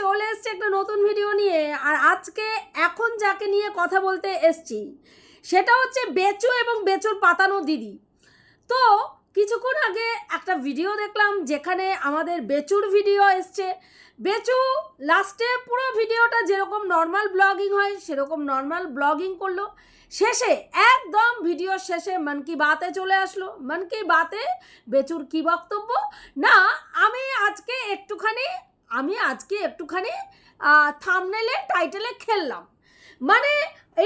চলে এসছে একটা নতুন ভিডিও নিয়ে। আর আজকে এখন যাকে নিয়ে কথা বলতে এসছি, সেটা হচ্ছে বেচু এবং বেচুর পাতানো দিদি। তো কিছুক্ষণ আগে একটা ভিডিও দেখলাম যেখানে আমাদের বেচুর ভিডিও এসছে। বেচু লাস্টে পুরো ভিডিওটা যেরকম নর্মাল ব্লগিং হয়, সেরকম নর্মাল ব্লগিং করল। শেষে, একদম ভিডিও শেষে মন কি বাতে চলে আসলো। মন কি বাতে বেচুর কি বক্তব্য? না, আমি আজকে একটুখানি আমি আজকে একটুখানি থামনেলে টাইটেলে খেললাম। মানে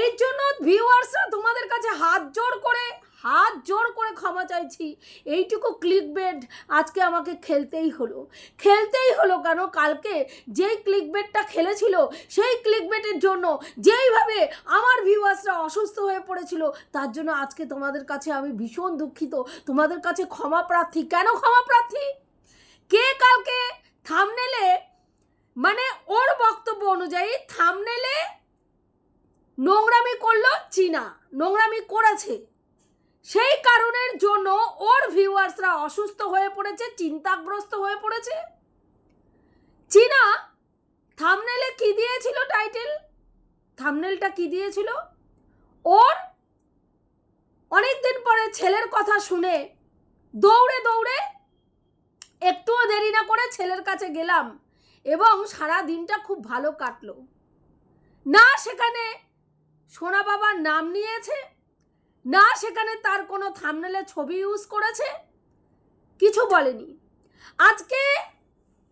এই জন্য ভিউয়ার্সরা তোমাদের কাছে হাত জোর করে, হাত জোর করে ক্ষমা চাইছি। এইটুকু ক্লিক বেড আজকে আমাকে খেলতেই হলো। খেলতেই হলো কেন? কালকে যেই ক্লিক বেডটা খেলেছিল, সেই ক্লিক বেডের জন্য যেইভাবে আমার ভিউয়ার্সরা অসুস্থ হয়ে পড়েছিল, তার জন্য আজকে তোমাদের কাছে আমি ভীষণ দুঃখিত। তোমাদের কাছে ক্ষমা প্রার্থী, কেন ক্ষমা প্রার্থী? কে কালকে থামনেলে মানে ওর বক্তব্য অনুযায়ী থামনেলে নোংরামি করল চীনা, নোংরামি করেছে। সেই কারণের জন্য ওর ভিউয়ার্সরা অসুস্থ হয়ে পড়েছে, চিন্তাগ্রস্ত হয়ে পড়েছে। চীনা থামনেলে কি দিয়েছিল টাইটেল থামনেলটা কি দিয়েছিল? ওর অনেক দিন পরে ছেলের কথা শুনে দৌড়ে দৌড়ে একটুও দেরি না করে ছেলের কাছে গেলাম এবং সারা দিনটা খুব ভালো কাটলো। না সেখানে সোনা বাবার নাম নিয়েছে, না সেখানে তার কোনো থামনেলে ছবি ইউজ করেছে, কিছু বলেনি। আজকে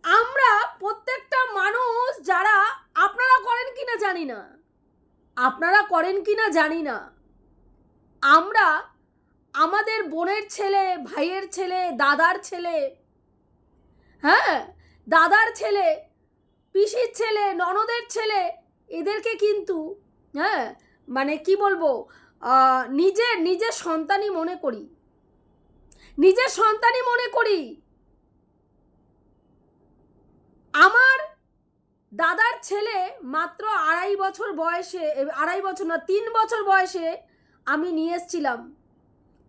আমরা প্রত্যেকটা মানুষ যারা আপনারা করেন কি না জানি না, আপনারা করেন কি না জানি না, আমরা আমাদের বোনের ছেলে, ভাইয়ের ছেলে, দাদার ছেলে হ্যাঁ দাদার ছেলে, পিসির ছেলে, ননদের ছেলে, এদেরকে কিন্তু হ্যাঁ মানে কি বলব নিজের নিজের সন্তানই মনে করি। নিজের সন্তানই মনে করি। আমার দাদার ছেলে মাত্র আড়াই বছর বয়সে, আড়াই বছর না, তিন বছর বয়সে আমি নিয়ে এসছিলাম।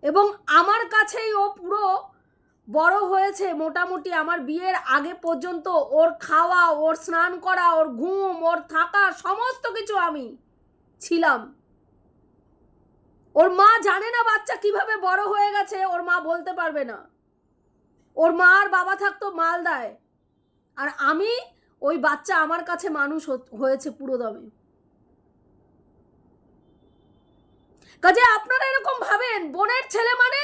এবং আমার কাছেই ও পুরো বড় হয়েছে মোটামুটি আমার বিয়ের আগে পর্যন্ত। ওর খাওয়া, ওর স্নান করা, ওর ঘুম, ওর থাকা, সমস্ত কিছু আমি ছিলাম। ওর মা জানে না বাচ্চা কীভাবে বড় হয়ে গেছে, ওর মা বলতে পারবে না। ওর মা আর বাবা থাকতো মালদায়। আর আমি ওই বাচ্চা আমার কাছে মানুষ হয়েছে পুরো দমে। কাজে আপনারা এরকম ভাবেন, বোনের ছেলে মানে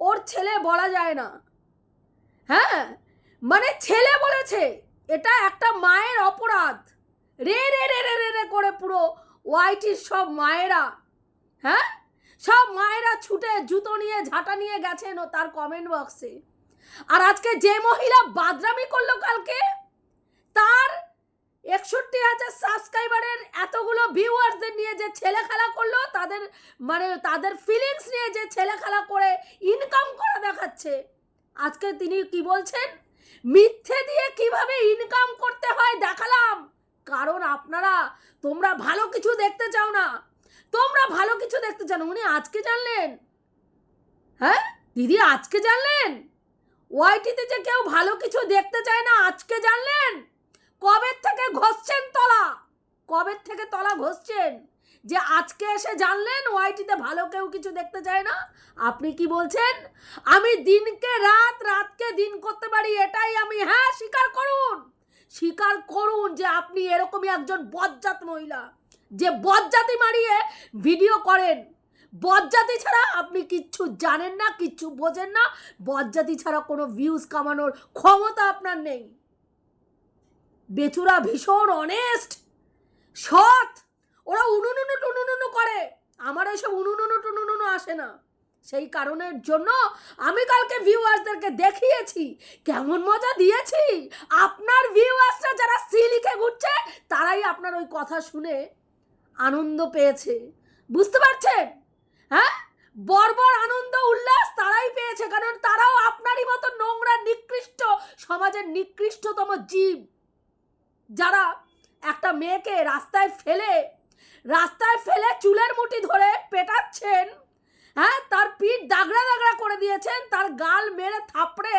ওর ছেলে বলা যায় না। হ্যাঁ? মানে ছেলে বলেছে, এটা একটা মায়ের অপরাধ। রে রে রে রে রে রে করে পুরো ওয়াইটির সব মায়েরা হ্যাঁ? সব মায়েরা ছুটে জুতো নিয়ে, ঝাঁটা নিয়ে গেছেন ও তার কমেন্ট বক্সে আর আজকে যে মহিলা বাদরামি করল কালকে, তার একষট্টি হাজার সাবস্ক্রাইবারের এতগুলো ভিউয়ার্সদের নিয়ে যে ছেলে খেলা করল, তাদের মানে তাদের ফিলিংস নিয়ে যে ছেলে খেলা করে ইনকাম করে দেখাচ্ছে আজকে তিনি কি বলছেন? মিথ্যে দিয়ে কীভাবে ইনকাম করতে হয় দেখালাম। কারণ আপনারা, তোমরা ভালো কিছু দেখতে চাও না। তোমরা ভালো কিছু দেখতে চাও না। উনি আজকে জানলেন। হ্যাঁ? দিদি আজকে জানলেন? ওয়াইটিতে যে কেউ ভালো কিছু দেখতে চায় না, আজকে জানলেন? কবের থেকে ঘষছেন তলা? কবের থেকে তলা ঘষছেন? যে আজকে এসে জানলেন ওয়াইটিতে ভালো কেউ কিছু দেখতে চায় না। আপনি কি বলছেন? আমি দিনকে রাত, রাতকে দিন করতে পারি, এটাই আমি হ্যাঁ স্বীকার করুন। স্বীকার করুন যে আপনি এরকমই একজন বজ্জাত মহিলা, যে বজ্জাতি মারিয়ে ভিডিও করেন। বজ্জাতি ছাড়া আপনি কিচ্ছু জানেন না, কিচ্ছু বোঝেন না। বজ্জাতি ছাড়া কোনো ভিউজ কামানোর ক্ষমতা আপনার নেই। বেচুরা ভীষণ অনেস্ট সৎ। ওরা উনুনুনু টুনুনুনু করে। আমার ওইসব উনুনুনু টুনুনুনু আসে না। সেই কারণের জন্য আমি কালকে ভিউয়ার্সদেরকে দেখিয়েছি, কেমন মজা দিয়েছি। আপনার ভিউয়ার্সরা যারা সি লিখে ঘুরছে, তারাই আপনার ওই কথা শুনে আনন্দ পেয়েছে। বুঝতে পারছেন? হ্যাঁ? বর্বর আনন্দ, উল্লাস তারাই পেয়েছে, কারণ তারাও আপনারই মতো নোংরা, নিকৃষ্ট, সমাজের নিকৃষ্টতম জীব। যারা একটা মেয়েকে রাস্তায় ফেলে রাস্তায় ফেলে চুলের মুঠি ধরে পেটাচ্ছেন। হ্যাঁ তার পিঠ দাগড়া দাগড়া করে দিয়েছেন, তার গাল মেরে থাপড়ে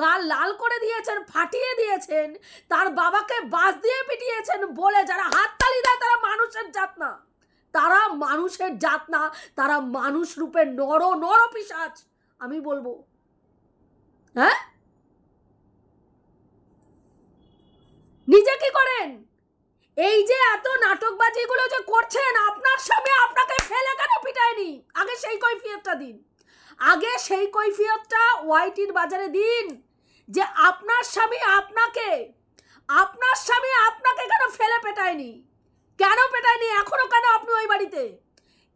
গাল লাল করে দিয়েছেন, ফাটিয়ে দিয়েছেন, তার বাবাকে বাস দিয়ে পিটিয়েছেন বলে যারা হাততালি দেয় তারা মানুষের জাত না। তারা মানুষের জাত না, তারা মানুষ রূপে নর নর পিসাচ, আমি বলব। হ্যাঁ? নিজে কি করেন? এই যে এত নাটকবাজিগুলো যে করছেন, আপনার স্বামী আপনাকে ফেলে কেন পিটায়নি? আগে সেই কৈফিয়তটা দিন। আগে সেই কৈফিয়তটা ওয়াইটির বাজারে দিন যে আপনার স্বামী আপনাকে, আপনার স্বামী আপনাকে কেন ফেলে পেটায়নি? কেন পেটায়নি? এখনও কেন আপনি ওই বাড়িতে?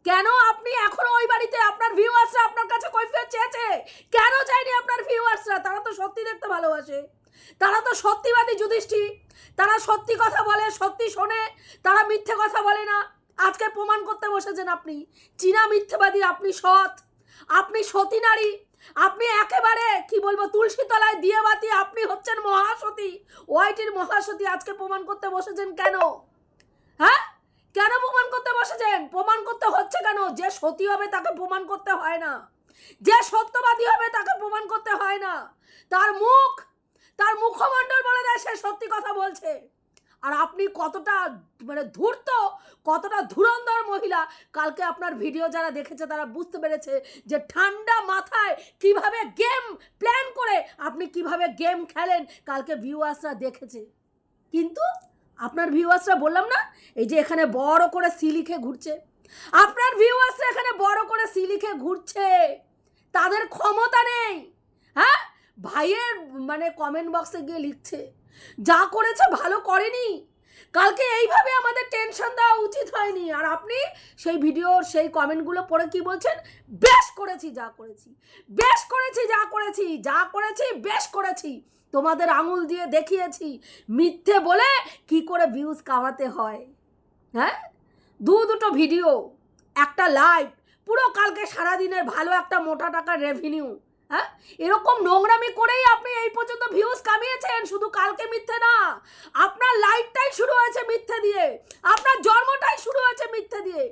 কেন আপনি এখনও ওই বাড়িতে? আপনার ভিউয়ার্সরা আপনার কাছে কৈফিয়ত চেয়েছে। কেন চাইনি আপনার ভিউয়ার্সরা তারা তো সত্যি দেখতে ভালোবাসে। তারা তো সত্যিবাদী যুধিষ্ঠি। তারা সত্যি কথা বলে, সত্যি শোনে, তারা মিথ্যে কথা বলে না। আজকে প্রমাণ করতে বসেছেন আপনি। চীনা মিথ্যেবাদী, আপনি সৎ, আপনি সতী নারী, আপনি একেবারে, কি বলব, তুলসী তলায় দিয়ে বাতি, আপনি হচ্ছেন মহাসতী। ওয়াইটির মহাসতী আজকে প্রমাণ করতে বসেছেন কেন? হ্যাঁ? কেন প্রমাণ করতে বসেছেন? প্রমাণ করতে হচ্ছে কেন? যে সতী হবে তাকে প্রমাণ করতে হয় না। যে সত্যবাদী হবে তাকে প্রমাণ করতে হয় না। তার মুখ তার মুখমণ্ডল বলে দেয় সে সত্যি কথা বলছে। আর আপনি কতটা মানে ধূর্ত, কতটা ধুরন্ধর মহিলা, কালকে আপনার ভিডিও যারা দেখেছে তারা বুঝতে পেরেছে যে ঠান্ডা মাথায় কীভাবে গেম প্ল্যান করে আপনি কীভাবে গেম খেলেন কালকে ভিউয়ার্সরা দেখেছে। কিন্তু আপনার ভিউয়ার্সরা বললাম না, এই যে এখানে বড় করে সি লিখে ঘুরছে। আপনার ভিউয়ার্সরা এখানে বড় করে সি লিখে ঘুরছে। তাদের ক্ষমতা নেই। হ্যাঁ? ভাইয়ের মানে কমেন্ট বক্সে গিয়ে লিখছে, যা করেছে ভালো করেনি। কালকে এইভাবে আমাদের টেনশন দেওয়া উচিত হয়নি। আর আপনি সেই ভিডিওর সেই কমেন্টগুলো পড়ে কি বলছেন? বেশ করেছি, যা করেছি। বেশ করেছি, যা করেছি। যা করেছি, বেশ করেছি। তোমাদের আঙুল দিয়ে দেখিয়েছি। মিথ্যে বলে কি করে ভিউজ কামাতে হয়? হ্যাঁ? দু দুটো ভিডিও একটা লাইভ পুরো কালকে সারাদিনের ভালো একটা মোটা টাকার রেভিনিউ হ্যাঁ? এরকম নোংরামি করেই আপনি এই পর্যন্ত ভিউজ কামিয়েছেন। শুধু কালকে মিথ্যে না, আপনার লাইফটাই শুরু হয়েছে মিথ্যে দিয়ে। আপনার জন্মটাই শুরু হয়েছে মিথ্যে দিয়ে।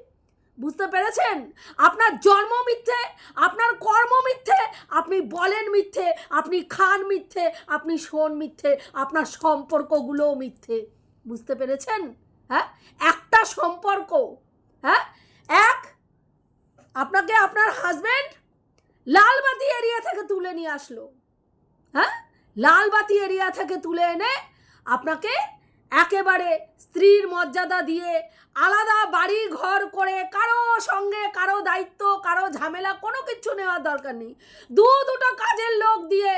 বুঝতে পেরেছেন? আপনার জন্ম মিথ্যে, আপনার কর্ম মিথ্যে, আপনি বলেন মিথ্যে, আপনি খান মিথ্যে, আপনি শোন মিথ্যে, আপনার সম্পর্কগুলোও মিথ্যে। বুঝতে পেরেছেন? হ্যাঁ? একটা সম্পর্ক হ্যাঁ? এক, আপনাকে আপনার হাজবেন্ড লালবাতি এরিয়া থেকে তুলে নিয়ে আসলো। হ্যাঁ? লালবাতি এরিয়া থেকে তুলে এনে আপনাকে একেবারে স্ত্রীর মর্যাদা দিয়ে আলাদা বাড়ি ঘর করে কারও সঙ্গে, কারও দায়িত্ব, কারও ঝামেলা, কোনো কিছু নেওয়ার দরকার নেই। দু দুটো কাজের লোক দিয়ে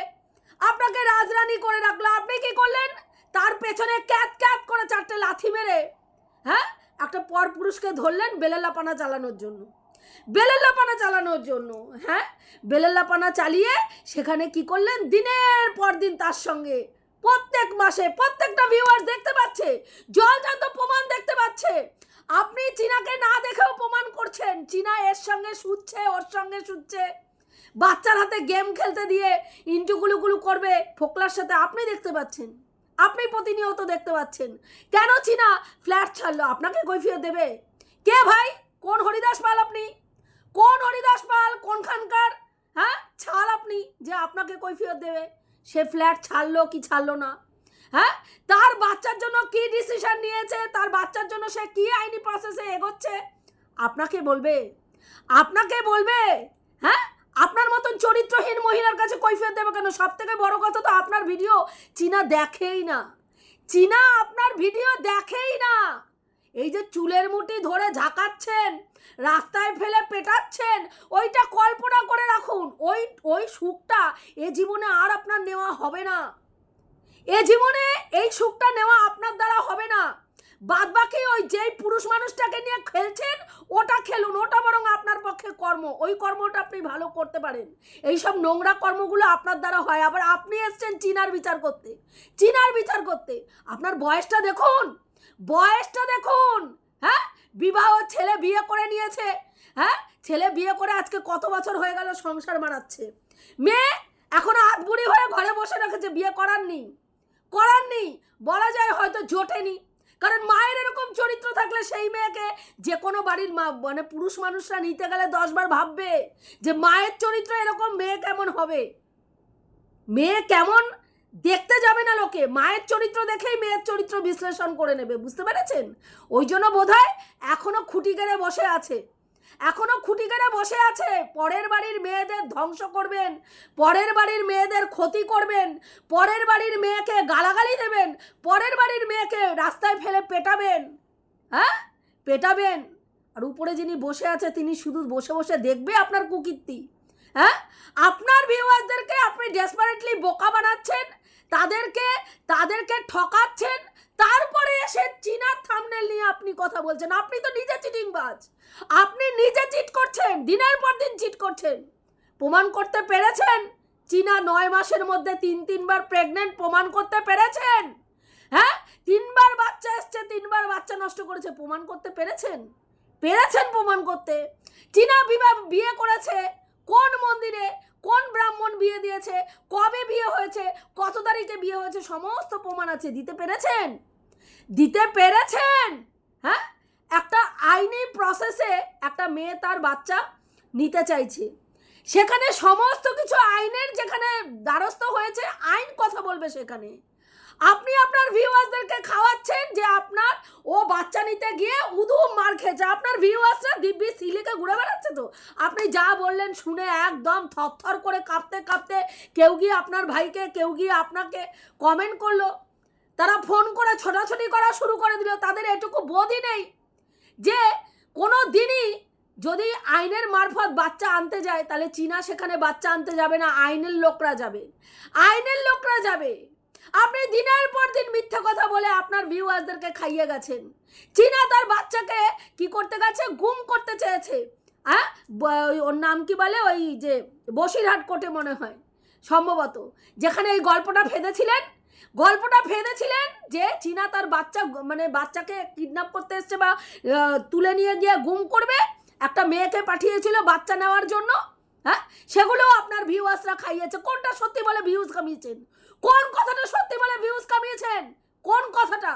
আপনাকে রাজরানী করে রাখল। আপনি কি করলেন? তার পেছনে ক্যাত ক্যাত করে চারটে লাথি মেরে হ্যাঁ? একটা পর পুরুষকে ধরলেন বেলেলাপানা চালানোর জন্য। বেলেলাপানা চালানোর জন্য হ্যাঁ? বেলেলাপানা চালিয়ে সেখানে কি করলেন? দিনের পর দিন তার সঙ্গে প্রত্যেক মাসে প্রত্যেকটা ভিউয়ার্স দেখতে পাচ্ছে, জলজান্ত প্রমাণ দেখতে পাচ্ছে। আপনি চীনাকে না দেখেও প্রমাণ করছেন, চীনা এর সঙ্গে শুচ্ছে, ওর সঙ্গে শুচ্ছে। বাচ্চার হাতে গেম খেলতে দিয়ে ইন্টুগুলুগুলু করবে, ফোকলার সাথে আপনি দেখতে পাচ্ছেন, আপনি প্রতিনিয়ত দেখতে পাচ্ছেন। কেন চীনা ফ্ল্যাট ছাড়লো? আপনাকে কৈফিয়ত দেবে। কে ভাই? কোন হরিদাস পাল আপনি? কোন হরিদাস পাল কোনখানকার? হ্যাঁ? ছাল আপনি যে আপনাকে কৈফিয়ত দেবে। সে ফ্ল্যাট ছাড়লো কি ছাড়লো না? হ্যাঁ? তার বাচ্চার জন্য কি ডিসিশন নিয়েছে? তার বাচ্চার জন্য সে কি আইনি প্রসেসে এগোচ্ছে? আপনাকে বলবে। আপনাকে বলবে। হ্যাঁ? আপনার মতন চরিত্রহীন মহিলার কাছে কৈফিয়ত দেবে কেন? সব থেকে বড় কথা তো আপনার ভিডিও চীনা দেখেই না। চীনা আপনার ভিডিও দেখেই না। এই যে চুলের মুঠি ধরে ঝাঁকাচ্ছেন, রাস্তায় ফেলে পেটাচ্ছেন, ওইটা কল্পনা করে রাখুন, ওই ওই সুখটা এ জীবনে আর আপনার নেওয়া হবে না। এ জীবনে এই সুখটা নেওয়া আপনার দ্বারা হবে না। বাদ বাকি ওই যেই পুরুষ মানুষটাকে নিয়ে খেলছেন, ওটা খেলুন, ওটা বরং আপনার পক্ষে কর্ম, ওই কর্মটা আপনি ভালো করতে পারেন। এই সব নোংরা কর্মগুলো আপনার দ্বারা হয়। আবার আপনি এসছেন চীনার বিচার করতে। চীনার বিচার করতে। আপনার বয়সটা দেখুন। বয়সটা দেখুন হ্যাঁ? বিবাহ ছেলে বিয়ে করে নিয়েছে হ্যাঁ? ছেলে বিয়ে করে আজকে কত বছর হয়ে গেল সংসার মানাচ্ছে। মেয়ে এখন হাত বুড়ি হয়ে ঘরে বসে রেখেছে, বিয়ে করার নেই। করার নেই, বলা যায় হয়তো জোটেনি। কারণ মায়ের এরকম চরিত্র থাকলে সেই মেয়েকে যে কোনো বাড়ির মা মানে পুরুষ মানুষরা নিতে গেলে দশবার ভাববে যে মায়ের চরিত্র এরকম মেয়ে কেমন হবে? মেয়ে কেমন দেখতে যাবে না লোকে। মায়ের চরিত্র দেখেই মেয়ের চরিত্র বিশ্লেষণ করে নেবে, বুঝতে পেরেছেন? ওই জন্য বোধহয় এখনও খুঁটি গেড়ে বসে আছে। এখনও খুঁটি গেড়ে বসে আছে, পরের বাড়ির মেয়েদের ধ্বংস করবেন, পরের বাড়ির মেয়েদের ক্ষতি করবেন, পরের বাড়ির মেয়েকে গালাগালি দেবেন, পরের বাড়ির মেয়েকে রাস্তায় ফেলে পেটাবেন হ্যাঁ? পেটাবেন। আর উপরে যিনি বসে আছে, তিনি শুধু বসে বসে দেখবে আপনার কুকীর্তি হ্যাঁ? আপনার ভিউয়ারদেরকে আপনি ডেসপারেটলি বোকা বানাচ্ছেন তাদেরকে তাদেরকে ঠকাচ্ছেন। তারপরে এসে চীনার থামনেল নিয়ে আপনি কথা বলছেন। আপনি তো নিজে চিটিংবাজ। আপনি নিজে চিট করছেন, দিনের পর দিন চিট করছেন। প্রমাণ করতে পেরেছেন? চীনা নয় মাসের মধ্যে তিন, তিনবার প্রেগনেন্ট প্রমাণ করতে পেরেছেন? হ্যাঁ? তিনবার বাচ্চা এসছে, তিনবার বাচ্চা নষ্ট করেছে, প্রমাণ করতে পেরেছেন? পেরেছেন প্রমাণ করতে। চীনা বিবাহ, বিয়ে করেছে। কোন মন্দিরে? কোন ব্রাহ্মণ বিয়ে দিয়েছে? কবে বিয়ে হয়েছে? কত তারিখে বিয়ে হয়েছে? সমস্ত প্রমাণ আছে। দিতে পেরেছেন? দিতে পেরেছেন? হ্যাঁ? একটা আইনি প্রসেসে একটা মেয়ে তার বাচ্চা নিতে চাইছে। সেখানে সমস্ত কিছু আইনের যেখানে দ্বারস্থ হয়েছে, আইন কথা বলবে সেখানে। আপনি আপনার ভিউয়ার্সদেরকে খাওয়াচ্ছেন যে আপনার ও বাচ্চা নিতে গিয়ে উদুম মার খেয়েছে। আপনার ভিউয়ার্সরা দিব্যি সিলিকে ঘুরে বেড়াচ্ছে তো? আপনি যা বললেন শুনে একদম থরথর করে কাঁপতে কাঁপতে কেউ গিয়ে আপনার ভাইকে, কেউ গিয়ে আপনাকে কমেন্ট করল। তারা ফোন করে ছোটাছুটি করা শুরু করে দিল। তাদের এটুকু বোধই নেই যে কোনো দিনই যদি আইনের মারফত বাচ্চা আনতে যায়, তাহলে চীনা সেখানে বাচ্চা আনতে যাবে না, আইনের লোকরা যাবে। আইনের লোকরা যাবে। আপনি দিনের পর দিন মিথ্যা কথা বলে আপনার ভিউয়ার্সদেরকে খাইয়ে গেছেন। চীনা তার বাচ্চাকে কি করতে গেছে? গুম করতে চেয়েছে। হ্যাঁ? ওর নাম কি বলে? ওই যে বসিরহাট কোর্টে মনে হয়। সম্ভবত। যেখানে এই গল্পটা ফেঁদেছিলেন। গল্পটা ফেঁদেছিলেন যে চীনা তার বাচ্চা মানে বাচ্চাকে কিডন্যাপ করতে এসছে বা তুলে নিয়ে গিয়ে গুম করবে। একটা মেয়েকে পাঠিয়েছিল বাচ্চা নেওয়ার জন্য। হ্যাঁ? সেগুলোও আপনার ভিউয়ার্সরা খাইয়েছে। কোনটা সত্যি বলে? ভিউজ কামিয়েছেন। কোন কথাটা সত্যি বলে ভিউজ কামিয়েছেন? কোন কথাটা?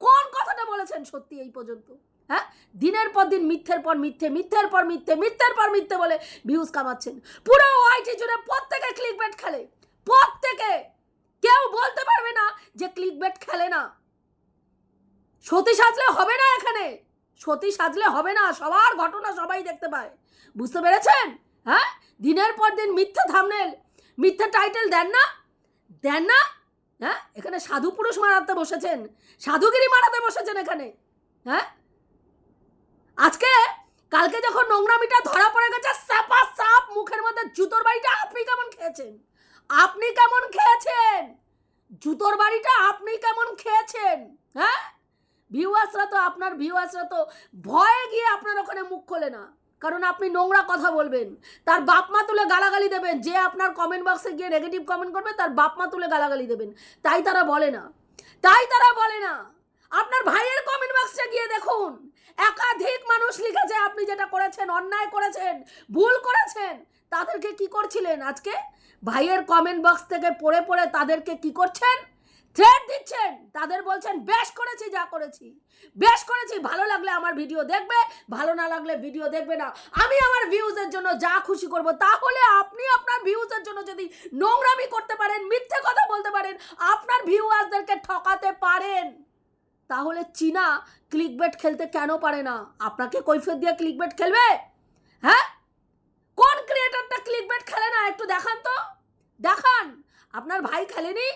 কোন কথাটা বলেছেন সত্যি এই পর্যন্ত? হ্যাঁ? দিনের পর দিন, মিথ্যের পর মিথ্যে, মিথ্যের পর মিথ্যে, মিথ্যের পর মিথ্যে বলে ভিউজ কামাচ্ছেন। পুরো ওয়াইটি জুড়ে প্রত্যেকে ক্লিক বেট খেলে। প্রত্যেকে। কেউ বলতে পারবে না যে ক্লিক বেট খেলে না। সতী সাজলে হবে না এখানে। সতী সাজলে হবে না। সবার ঘটনা সবাই দেখতে পায়। বুঝতে পেরেছেন? হ্যাঁ? দিনের পর দিন মিথ্যা থামনেল মিথ্যা টাইটেল দেন না। দেন না। হ্যাঁ? এখানে সাধু পুরুষ মারাতে বসেছেন। সাধুগিরি মারাতে বসেছেন এখানে। হ্যাঁ? আজকে, কালকে যখন নোংরামিটা ধরা পড়ে গেছে সাপা সাপ মুখের মধ্যে জুতোর বাড়িটা আপনি কেমন খেয়েছেন? আপনি কেমন খেয়েছেন? জুতোর বাড়িটা আপনি কেমন খেয়েছেন? হ্যাঁ? ভিউয়ার্সরা তো, আপনার ভিউয়ার্সরা তো ভয়ে গিয়ে আপনার ওখানে মুখ খোলে না। কারণ আপনি নোংরা কথা বলবেন। তার বাপ মা তুলে গালাগালি দেবেন। যে আপনার কমেন্ট বক্সে গিয়ে নেগেটিভ কমেন্ট করবে, তার বাপ মা তুলে গালাগালি দেবেন। তাই তারা বলে না। তাই তারা বলে না। আপনার ভাইয়ের কমেন্ট বক্সে গিয়ে দেখুন। একাধিক মানুষ লিখেছে আপনি যেটা করেছেন, অন্যায় করেছেন, ভুল করেছেন, তাদেরকে কি করছিলেন আজকে? ভাইয়ের কমেন্ট বক্স থেকে পড়ে পড়ে তাদেরকে কি করছেন? থ্রেট দিচ্ছেন। তাদের বলছেন, বেশ করেছি, যা করেছি। বেশ করেছি, ভালো লাগলে আমার ভিডিও দেখবে, ভালো না লাগলে ভিডিও দেখবে না। আমি আমার ভিউজের জন্য যা খুশি করব, তাহলে আপনি আপনার ভিউজের জন্য যদি নোংরামি করতে পারেন, মিথ্যে কথা বলতে পারেন, আপনার ভিউয়ার্সদেরকে ঠকাতে পারেন। তাহলে চীনা ক্লিকবেট খেলতে কেন পারে না? আপনাকে কৈফিয়ত দিয়ে ক্লিকবেট খেলবে? হ্যাঁ? কোন ক্রিয়েটারটা ক্লিকবেট খেলে না? একটু দেখান তো। দেখান। আপনার ভাই খেলেনি?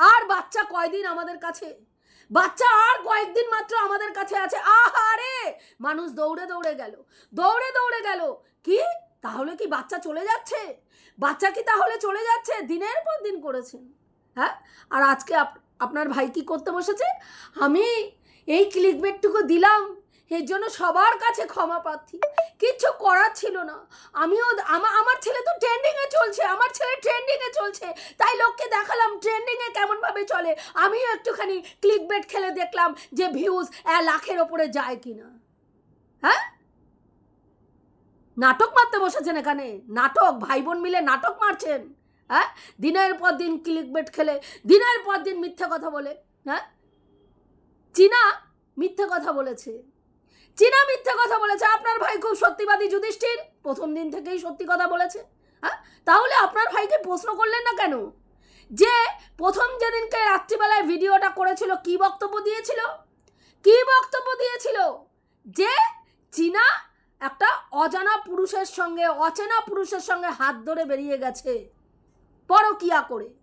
আর বাচ্চা কয়দিন আমাদের কাছে? বাচ্চা আর কয়েকদিন মাত্র আমাদের কাছে আছে। আহারে! মানুষ দৌড়ে দৌড়ে গেল, দৌড়ে দৌড়ে গেল। কি? তাহলে কি বাচ্চা চলে যাচ্ছে? বাচ্চা কি তাহলে চলে যাচ্ছে? দিনের পর দিন করেছেন। হ্যাঁ? আর আজকে আপ- আপনার ভাই কি করতে বসেছে? আমি এই ক্লিকবেটটুকু দিলাম। এর জন্য সবার কাছে ক্ষমা প্রার্থী। কিচ্ছু করার ছিল না। আমিও আমার ছেলে তো ট্রেন্ডিংয়ে চলছে, আমার ছেলে ট্রেন্ডিংয়ে চলছে। তাই লোককে দেখালাম ট্রেন্ডিংয়ে কেমনভাবে চলে। আমিও একটুখানি ক্লিক বেট খেলে দেখলাম যে ভিউজ লাখের ওপরে যায় কিনা। হ্যাঁ? নাটক মারতে বসেছেন এখানে। নাটক ভাই বোন মিলে নাটক মারছেন। হ্যাঁ? দিনের পর দিন ক্লিক বেট খেলে, দিনের পর দিন মিথ্যা কথা বলে। হ্যাঁ? চীনা মিথ্যে কথা বলেছে। চীনা মিথ্যে কথা বলেছে, আপনার ভাই খুব সত্যিবাদী যুধিষ্ঠির। প্রথম দিন থেকেই সত্যি কথা বলেছে। হ্যাঁ? তাহলে আপনার ভাইকে প্রশ্ন করলেন না কেন? যে প্রথম যেদিনকে রাত্রিবেলায় ভিডিওটা করেছিল, কি বক্তব্য দিয়েছিল? কি বক্তব্য দিয়েছিল? যে চীনা একটা অজানা পুরুষের সঙ্গে, অচেনা পুরুষের সঙ্গে হাত ধরে বেরিয়ে গেছে। পরকিয়া করে।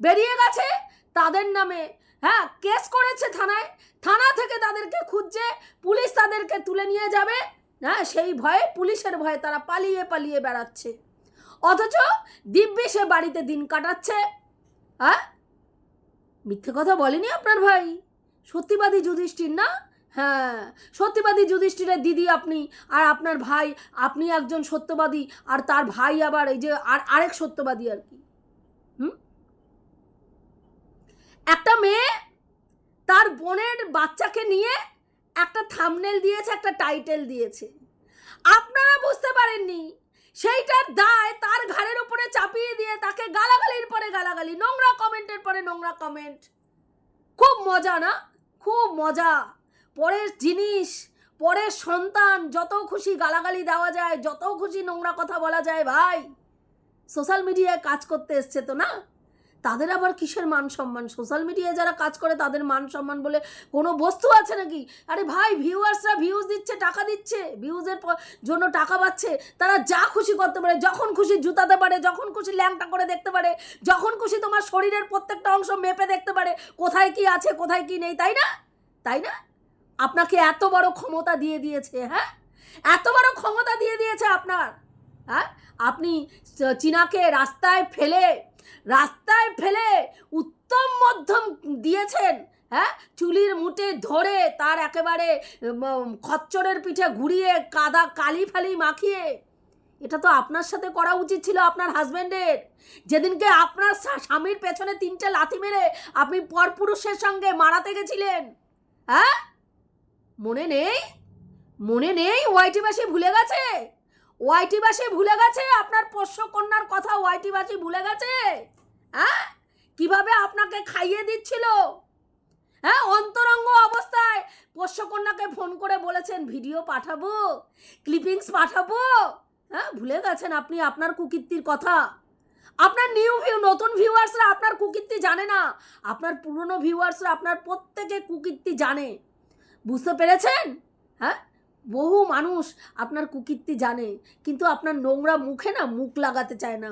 বেরিয়ে গেছে তাদের নামে। হ্যাঁ কেস করেছে থানায়। থানা থেকে তাদেরকে খুঁজছে, পুলিশ তাদেরকে তুলে নিয়ে যাবে? হ্যাঁ সেই ভয়ে পুলিশের ভয়ে তারা পালিয়ে পালিয়ে বেড়াচ্ছে। অথচ দিব্যি সে বাড়িতে দিন কাটাচ্ছে। হ্যাঁ মিথ্যে কথা বলেনি আপনার ভাই? সত্যিবাদী যুধিষ্ঠির না? হ্যাঁ সত্যবাদী যুধিষ্ঠিরের দিদি আপনি, আর আপনার ভাই, আপনি একজন সত্যবাদী, আর তার ভাই আবার এই যে আর আরেক সত্যবাদী আর কি। হুম? একটা মেয়ে তার বোনের বাচ্চাকে নিয়ে একটা থামনেল দিয়েছে, একটা টাইটেল দিয়েছে। আপনারা বুঝতে পারেননি, সেইটার দায় তার ঘাড়ের উপরে চাপিয়ে দিয়ে তাকে গালাগালির পরে গালাগালি, নোংরা কমেন্টের পরে নোংরা কমেন্ট। খুব মজা না? খুব মজা। পরের জিনিস, পরের সন্তান, যত খুশি গালাগালি দেওয়া যায়, যত খুশি নোংরা কথা বলা যায়, ভাই। সোশ্যাল মিডিয়ায় কাজ করতে এসছে তো না? তাদের আবার কিসের মান সম্মান? সোশ্যাল মিডিয়ায় যারা কাজ করে, তাদের মান সম্মান বলে কোনো বস্তু আছে নাকি? আরে ভাই ভিউয়ার্সরা ভিউজ দিচ্ছে, টাকা দিচ্ছে ভিউজের জন্য টাকা পাচ্ছে, তারা যা খুশি করতে পারে, যখন খুশি জুতাতে পারে, যখন খুশি ল্যাংটা করে দেখতে পারে, যখন খুশি তোমার শরীরের প্রত্যেকটা অংশ মেপে দেখতে পারে, কোথায় কি আছে, কোথায় কি নেই, তাই না? তাই না? আপনাকে এত বড় ক্ষমতা দিয়ে দিয়েছে হ্যাঁ? এত বড় ক্ষমতা দিয়ে দিয়েছে আপনার হ্যাঁ? আপনি চীনাকে রাস্তায় ফেলে রাস্তায় ফেলে উত্তম মধ্যম দিয়েছেন হ্যাঁ? চুলির মুটে ধরে তার একেবারে খচ্চরের পিঠে ঘুরিয়ে কাদা কালি ফালি মাখিয়ে। এটা তো আপনার সাথে করা উচিত ছিল আপনার হাজব্যান্ডের যেদিনকে আপনার স্বামীর পেছনে তিনটে লাথি মেরে আপনি পরপুরুষের সঙ্গে মারাতে গেছিলেন হ্যাঁ? মনে নেই? মনে নেই? ওয়াইটিবাসী ভুলে গেছে? ওয়াইটিবাসী ভুলে গেছে? আপনার পোষ্য কন্যার কথা ওয়াইটিবাসী ভুলে গেছে? হ্যাঁ? কীভাবে আপনাকে খাইয়ে দিচ্ছিল? হ্যাঁ অন্তরঙ্গ অবস্থায় পোষ্যকন্যাকে ফোন করে বলেছেন, ভিডিও পাঠাবো? ক্লিপিংস পাঠাবো? হ্যাঁ ভুলে গেছেন আপনি আপনার কুকীর্তির কথা। আপনার নিউ ভিউ নতুন ভিউয়ার্সরা আপনার কুকীর্তি জানে না। আপনার পুরনো ভিউয়ার্সরা আপনার প্রত্যেকে কুকীর্তি জানে। বুঝতে পেরেছেন? হ্যাঁ? বহু মানুষ আপনার কুকীর্তি জানে, কিন্তু আপনার নোংরা মুখে না মুখ লাগাতে চায় না।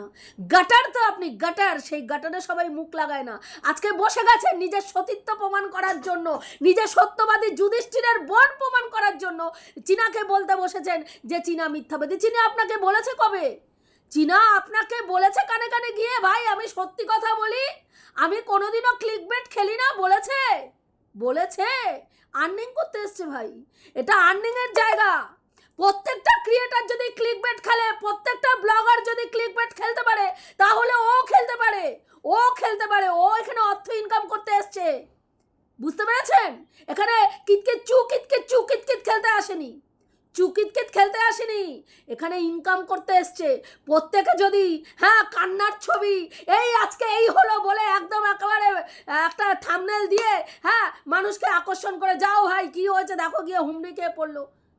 গাটার তো আপনি গাটার সেই গাটারে সবাই মুখ লাগায় না। আজকে বসে গেছেন নিজের সতীত্ব প্রমাণ করার জন্য, নিজের সত্যবাদী যুধিষ্ঠিরের বন প্রমাণ করার জন্য। চীনাকে বলতে বসেছেন যে, চীনা মিথ্যাবাদী। চীনা আপনাকে বলেছে কবে? চীনা আপনাকে বলেছে কানে কানে গিয়ে, ভাই, আমি সত্যি কথা বলি, আমি কোনোদিনও ক্লিকবেট খেলি না। বলেছে বলেছে। আর্নিং করতে এসছে ভাই। এটা আর্নিং এর জায়গা। প্রত্যেকটা ক্রিয়েটার যদি ক্লিক বেট খেলে, প্রত্যেকটা ব্লগার যদি ক্লিক বেট খেলতে পারে, তাহলে ও খেলতে পারে। ও খেলতে পারে। ও এখানে অর্থ ইনকাম করতে এসছে। বুঝতে পেরেছেন? এখানে কিতকে চু কিতকে চু, কিতকিত খেলতে আসেনি। চুকিতকিত খেলতে আসেনি। এখানে ইনকাম করতে এসছে। প্রত্যেকে যদি হ্যাঁ কান্নার ছবি, এই আজকে এই হলো বলে একদম একেবারে, একটা থামনেল দিয়ে হ্যাঁ মানুষকে আকর্ষণ করে, যাও ভাই, কি হয়েছে? দেখো গিয়ে হুমড়ি খেয়ে পড়ল।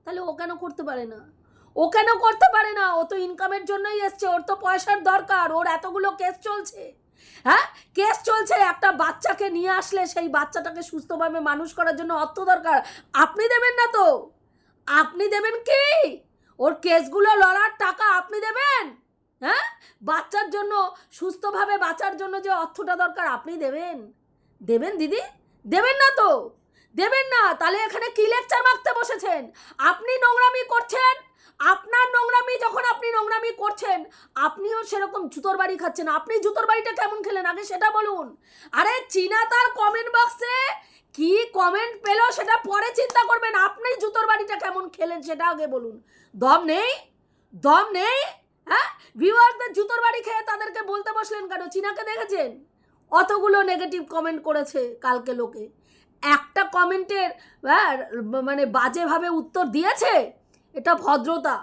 তাহলে ও কেন করতে পারে না? ও কেন করতে পারে না? ও তো ইনকামের জন্যই এসছে, ওর তো পয়সার দরকার, ওর এতগুলো কেস চলছে। হ্যাঁ কেস চলছে, একটা বাচ্চাকে নিয়ে আসলে সেই বাচ্চাটাকে সুস্থভাবে মানুষ করার জন্য অর্থ দরকার। আপনি দেবেন না তো? আপনি দেবেন কি? ওর কেসগুলো লড়ার টাকা আপনি দেবেন? হ্যাঁ? বাচ্চার জন্য, সুস্থভাবে বাঁচার জন্য যে অর্থটা দরকার আপনি দেবেন। দেবেন দিদি? দেবেন না তো? দেবেন না। তাহলে এখানে কি লেকচার মাখতে বসেছেন? আপনি নোংরামি করছেন? আপনার নোংরামি, যখন আপনি নোংরামি করছেন, আপনিও সেরকম জুতোর বাড়ি খাচ্ছেন। আপনি জুতোর বাড়িটা কেমন খেলেন? আগে সেটা বলুন। আরে চীনা তার কমেন্ট বক্সে কি কমেন্ট পেল সেটা পরে চিন্তা করবেন। আপনি জুতোর বাড়িটা কেমন খেলেন সেটা আগে বলুন। দম নেই? দম নেই? হ্যাঁ? ভিউয়ারদের জুতোর বাড়ি খেয়ে তাদেরকে বলতে বসলেন কেন? চীনাকে দেখেছেন? অতগুলো নেগেটিভ কমেন্ট করেছে কালকে লোকে। একটা কমেন্টের হ্যাঁ, মানে বাজেভাবে উত্তর দিয়েছে? এটা ভদ্রতা।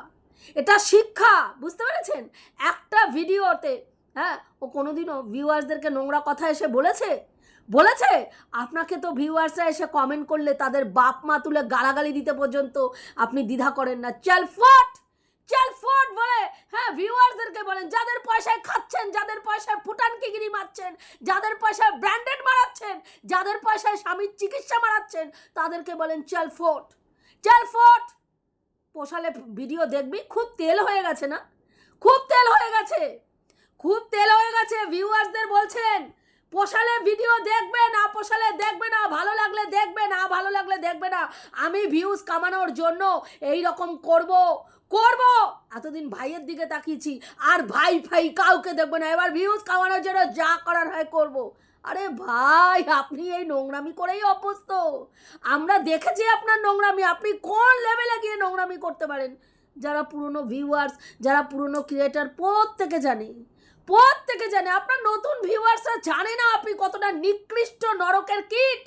এটা শিক্ষা বুঝতে পেরেছেন? একটা ভিডিওতে হ্যাঁ ও কোনোদিনও ভিউয়ার্সদেরকে নোংরা কথা এসে বলেছে? বলেছে? আপনাকে তো ভিউয়ার্সরা এসে কমেন্ট করলে তাদের বাপ মা তুলে গালাগালি দিতে পর্যন্ত আপনি দ্বিধা করেন না। চল ফট! চল ফট বলে। হ্যাঁ ভিউয়ার্সদেরকে বলেন, যাদের পয়সায় খাচ্ছেন, যাদের পয়সায় ফুটানকিগিরি মারছেন, যাদের পয়সায় ব্র্যান্ডেড মারাচ্ছেন, যাদের পয়সায় স্বামীর চিকিৎসা মারাচ্ছেন, তাদেরকে বলেন, চল ফোট। চল ফোট! পোষালে ভিডিও দেখবি, খুব তেল হয়ে গেছে না? খুব তেল হয়ে গেছে। খুব তেল হয়ে গেছে পোষালে ভিডিও দেখবে না পোষালে দেখবে না, ভালো লাগলে দেখবে না, ভালো লাগলে দেখবে না। আমি ভিউজ কামানোর জন্য এই রকম করব করব। এতদিন ভাইয়ের দিকে তাকিয়েছি, আর ভাই ভাই কাউকে দেখবে না। এবার ভিউজ কামানোর জন্য যা করার হয় করব। আরে ভাই, আপনি এই নোংরামি করেই অভ্যস্ত। আমরা দেখেছি আপনার নোংরামি, আপনি কোন লেভেলে গিয়ে নোংরামি করতে পারেন? যারা পুরনো ভিউয়ার্স যারা পুরনো ক্রিয়েটার প্রত্যেকে জানে। প্রত্যেকে জানে, আপনার নতুন ভিউয়ার্সরা জানে না আপনি কতটা নিকৃষ্ট নরকের কীট।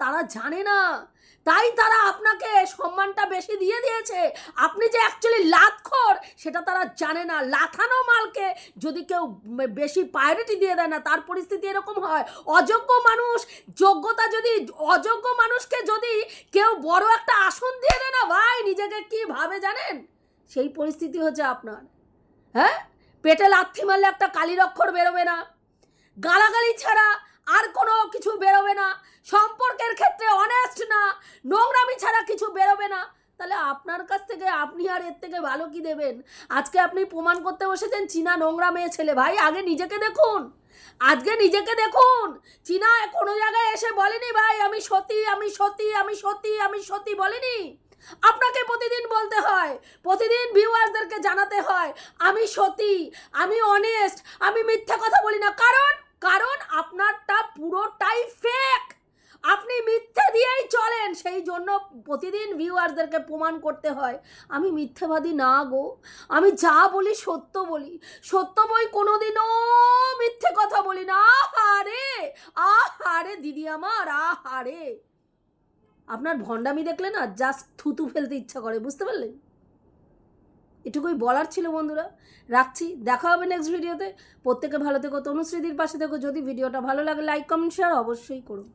তারা জানে না। তাই তারা আপনাকে সম্মানটা বেশি দিয়ে দিয়েছে। আপনি যে অ্যাকচুয়ালি লাতখোর, সেটা তারা জানে না। লাথানো মালকে যদি কেউ বেশি প্রায়োরিটি দিয়ে দেয় না, তার পরিস্থিতি এরকম হয়। অযোগ্য মানুষ, যোগ্যতা যদি, অযোগ্য মানুষকে যদি কেউ বড় একটা আসন দিয়ে দেয় না, ভাই, নিজেকে কি ভাবে জানেন? সেই পরিস্থিতি হচ্ছে আপনার। হ্যাঁ? পেটে লাথি মারলে একটা কালির অক্ষর বেরোবে না। গালাগালি ছাড়া আর কোনো কিছু বেরোবে না। সম্পর্কের ক্ষেত্রে অনেস্ট না, নোংরামি ছাড়া কিছু বেরোবে না। তাহলে আপনার কাছ থেকে আপনি আর এর থেকে ভালো কি দেবেন? আজকে আপনি প্রমাণ করতে বসেছেন চীনা নোংরা মেয়ে ছেলে। ভাই, আগে নিজেকে দেখুন। আজকে নিজেকে দেখুন। চীনা কোনো জায়গায় এসে বলেনি, ভাই, আমি সতী আমি সতী আমি সতী আমি সতী বলেনি। আপনাকে প্রতিদিন প্রতিদিন ভিউয়ার্সদেরকে জানাতে হয়, আমি সতী, আমি অনেস্ট আমি মিথ্যা কথা বলি না। কারণ কারণ আপনারটা পুরোটাই ফেক আপনি মিথ্যে দিয়েই চলেন, সেই জন্য প্রতিদিন ভিউয়ার্সদেরকে প্রমাণ করতে হয়, আমি মিথ্যেবাদী না গো, আমি যা বলি সত্য বলি। সত্য বই কোনোদিনও মিথ্যে কথা বলি না। আহারে আহারে দিদি আমার, আহারে। আপনার ভণ্ডামি দেখলে না জাস্ট থুতু ফেলতে ইচ্ছা করে, বুঝতে পারলেন? এটুকুই বলার ছিল বন্ধুরা। রাখছি, দেখা হবে নেক্সট ভিডিওতে প্রত্যেকে ভালো থেকো, তনুশ্রীদির পাশে থেকো। যদি ভিডিওটা ভালো লাগে লাইক কমেন্ট শেয়ার অবশ্যই করুন